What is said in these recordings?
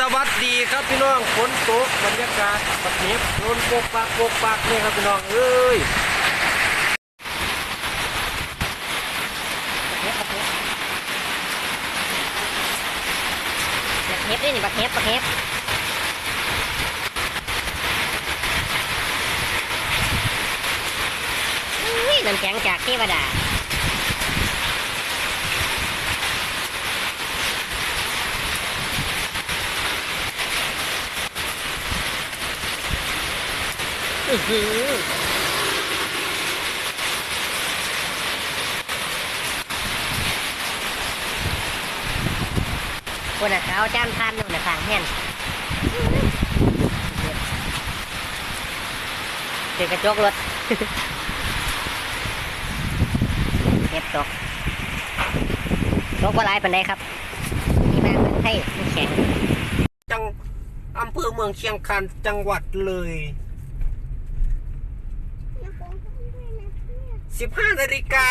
สวัสดีครับพี่น้องฝนตกบรรยากาศปัดเน็บโดนโปกปากโปกปากนี่ครับพี่น้องเอ้ยบักเฮฟด้วยนี่บักเฮฟบักเฮฟอุ้ยน้ำแข็งจากเทวดา อื้อหือ คนอะเขาจ้ามทานนู่นน่ะทางแห่นเด็กระจกรถเก็บตกตกว่าไรปันไดครับนี่มาเมืองไทยแข็งจังอำเภอเมืองเชียงคานจังหวัดเลย 15นาฬิกา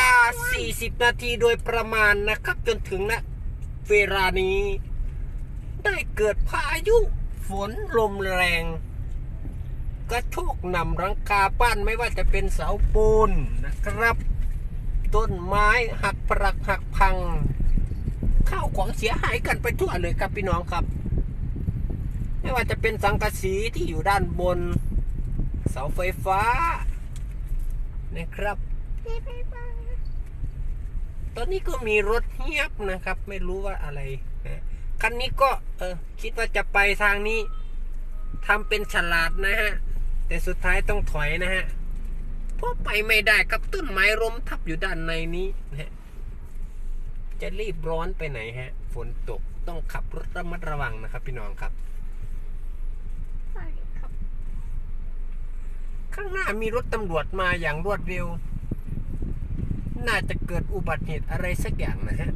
40 นาทีโดยประมาณนะครับ จนถึงณเวลานี้ ได้เกิดพายุฝนลมแรง กระโชกนำรังคาบ้านไม่ว่าจะเป็นเสาปูนนะครับ ต้นไม้หักปรักหักพัง ข้าวของเสียหายกันไปทั่วเลยครับพี่น้องครับ ไม่ว่าจะเป็นสังกะสีที่อยู่ด้านบน เสาไฟฟ้านะครับ ตอนนี้ก็มีรถเฮียบนะครับ ไม่รู้ว่าอะไรนะคันนี้ก็เออคิดว่าจะไปทางนี้ทำเป็นฉลาดนะฮะ แต่สุดท้ายต้องถอยนะฮะเพราะไปไม่ได้กับต้นไม้ล้มทับอยู่ด้านในนี้นะฮะจะรีบร้อนไปไหนฮะ ฝนตกต้องขับรถระมัดระวังนะครับ พี่น้องครับ ข้างหน้ามีรถตำรวจมาอย่างรวดเร็ว น่าจะเกิดอุบัติเหตุอะไรสักอย่างนะฮะ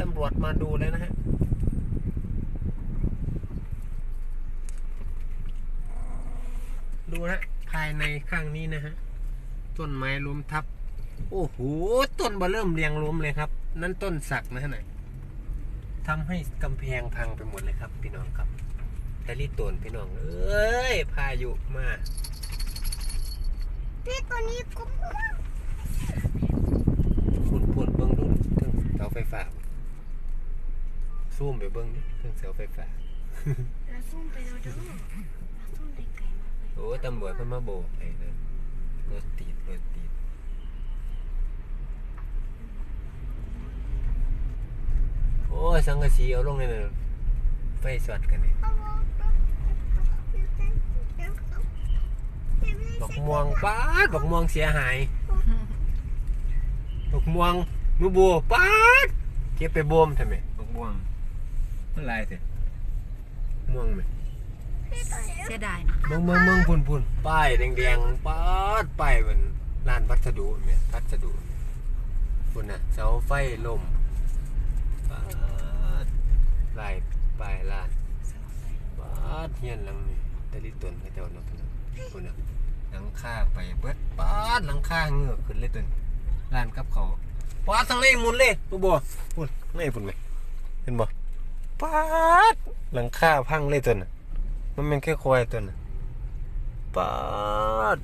ตำรวจมาดูแล้วนะฮะดูนะภายในข้างนี้นะฮะต้นไม้ล้มทับ โอ้โหต้นเบอเริ่มเรียงล้มเลยครับ นั่นต้นสักนะฮะไหนทำให้กำแพงพังไปหมดเลยครับ พี่น้องครับแต่รีบตนพี่น้องเอ้ยพายุมา พี่ตัวนี้ก็ม่วงพุ่นพุ่นเบิ้งดูถึงเสาไฟฟ้าซูมไปเบิ้งดูถึงเสาไฟฟ้าเราซุ่มไปเราดูเราซุ่มได้ไกลมากเลยโอ้ตำรวจเพิ่นมาโบกไอ้นั่นรถติดรถติดโอ้สังกะสีเอาลงเลยไฟสอดกันนี่ เอาวางตรง บัก ม่วงป้าดบักม่วงเสียหายบักม่วงมือบัวป้าดเก็บไปบ่มทำไมบักม่วงมันลายเถอะม่วงไหมเสียดายเมืองเมืองเมืองพุ่นพุ่นป้ายแดงๆป้าดป้ายเหมือนร้านวัสดุเนี่ยพัสดุพุ่นน่ะเสาไฟล่มป้าดลายป้ายร้านป้าดเฮียนหลังนี่ตะลิตนเขาเจ้าเนาะพุ่นน่ะพุ่นน่ะ หลังคาไปเบิดป้าดหลังคาเงือกขึ้นเลยตนร้านกับเขาวป้าดทั้งเลยหมุนเลยตัวบัวพุ่นไม่พุ่นไหมเห็นบ่ป้าดหลังคาพังเลยตนน่ะมันเป็นแค่ควายตัวน่ะปาด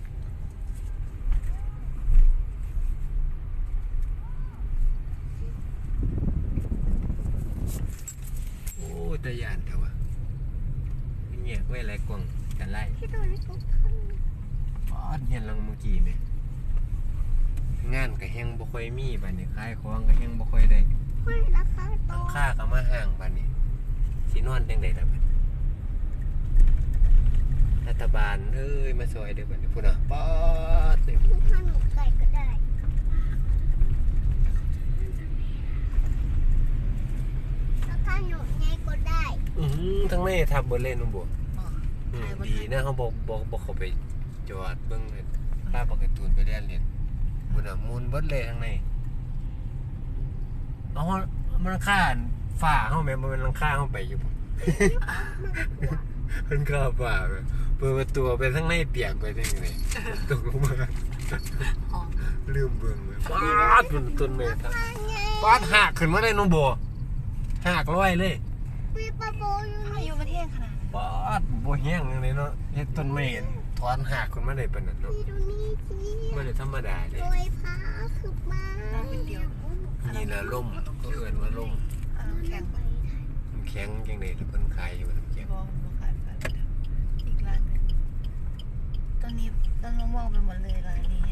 โอ้ตะยานเถอะวะเงียบไว้ไรกวางกันไล่ พี่ตัวนี้ก็ขึ้น ปาดเฮียนลังเมื่อกี้เนี่ยงานก็แห้งบ่ค่อยมีบัดนี้ขายของก็แห้งบ่ค่อยได้เฮ้ยราคาโตตั้งค่าก็มาห่างบัดนี้สินอนจังได๋ล่ะบัดรัฐบาลเอ้ยมาซอยเด้อบัดนี้พุ่นน่ะปาดนี่ถ้าหนูไก่ก็ได้แล้วถ้าหนูไงก็ได้อือทั้งแม่ทับเบิดเล่นนุ่มบัวอืมดีนะเขาบอกบอกบอกเขาไป จอดเบิ่งเลยป้าปกตูนไปเรียนเรียนพุ่นน่ะมูลเบิดเลยทั้งในเอามันค่าฝ่าเฮาแม่บ่แม่นหลังคาเฮาไปอยู่พุ่นมันก็ฝ่าไปเปิดประตูไปทั้งในเปียกไปทั้งในตกลงมาลืมเบิ่งเลยป้าดมันต้นเมทับถ้าไงป้าดหักขึ้นมาได้น้องบัวหากร้อยเลยมีปลาโบอยู่พายุประเทศขนาดนั้นปอดบ่แห้งเลยเนาะเฮ็ดต้นไม้ ถอนหากคนมาได้ปานนั้นเนาะมีดูนี่สิบ่ได้ธรรมดาเลยรอยพาขึ้นมาน้ำเป็นเดียวนี่ละล่มก็เอิ้นว่าล่มอ่าน้ำแข็งไปมันแข็งจังได๋ล่ะเพิ่นขายอยู่น้ำแข็งบอลมาขายไปอีกร้านหนึงตอนนี้ต้นมะม่วงไปหมดเลยร้านนี้